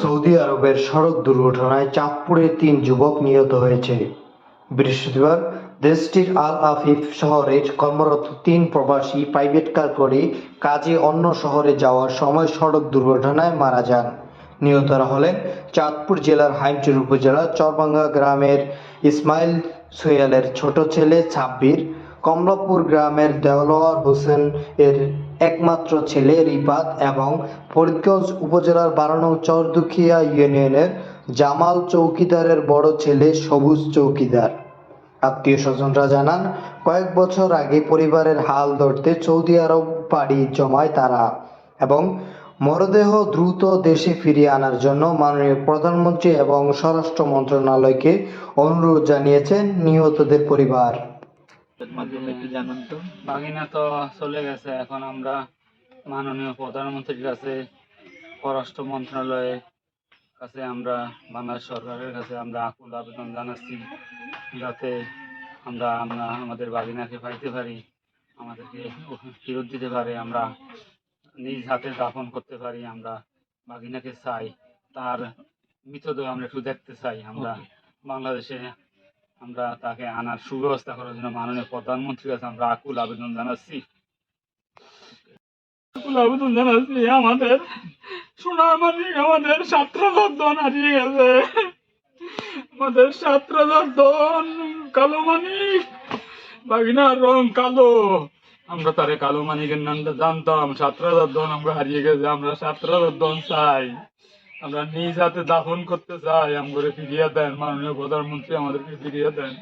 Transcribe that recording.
Saudi আরবের সড়ক দুর্ঘটনায় চাঁদপুরে তিন যুবক নিহত হয়েছে। বৃহস্পতিবার দেশটির আল আফিফ শহরে কর্মরত তিন প্রবাসী প্রাইভেট কার করে কাজে অন্য শহরে যাওয়ার সময় সড়ক দুর্ঘটনায় মারা যান। নিহতরা হলেন চাঁদপুর জেলার হাইমচুর উপজেলার চরবাঙ্গা গ্রামের ইসমাইল সোহেলের ছোট ছেলে ছাব্বির, কমলাপুর গ্রামের দেওয়ার হোসেন এর একমাত্র ছেলে রিপাত এবং ফরিদগঞ্জ উপজেলার বারানং চরদুখিয়া ইউনিয়নের জামাল চৌকিদারের বড় ছেলে সবুজ চৌকিদার। আত্মীয় স্বজনরা জানান, কয়েক বছর আগে পরিবারের হাল ধরতে সৌদি আরব পাড়ি জমায় তারা এবং মরদেহ দ্রুত দেশে ফিরিয়ে আনার জন্য মাননীয় প্রধানমন্ত্রী এবং স্বরাষ্ট্র মন্ত্রণালয়কে অনুরোধ জানিয়েছেন নিহতদের পরিবার। মাধ্যমে একটু জানান তো। বাগিনা তো চলে গেছে এখন আমরা মাননীয় প্রধানমন্ত্রীর কাছে পররাষ্ট্র মন্ত্রণালয়ের কাছে আমরা বাংলাদেশ সরকারের কাছে আমরা আকুল আবেদন জানাচ্ছি যাতে আমরা আমরা আমাদের বাগিনাকে পাইতে পারি আমাদেরকে ফেরত দিতে পারে আমরা নিজ হাতে দাফন করতে পারি আমরা বাগিনাকে চাই তার মৃতদেহ আমরা একটু দেখতে চাই আমরা বাংলাদেশে আমরা তাকে আনার সুব্যবস্থা করার জন্য মাননীয় প্রধানমন্ত্রীর কাছে আমরা আকুল আবেদন জানাচ্ছি। আবেদন জানাচ্ছি আমাদের মানিক আমাদের ছাত্রদের দন হারিয়ে গেছে। আমাদের দন কালো বাগিনার রং কালো। আমরা তারে কালো মানিকের নামটা জানতাম ছাত্রদের দন আমরা হারিয়ে গেছে, আমরা ছাত্রদের দন চাই। আমরা নিজ হাতে দাফন করতে চাই আমাদের ফিরিয়ে দেন মাননীয় প্রধানমন্ত্রী আমাদেরকে ফিরিয়ে দেন।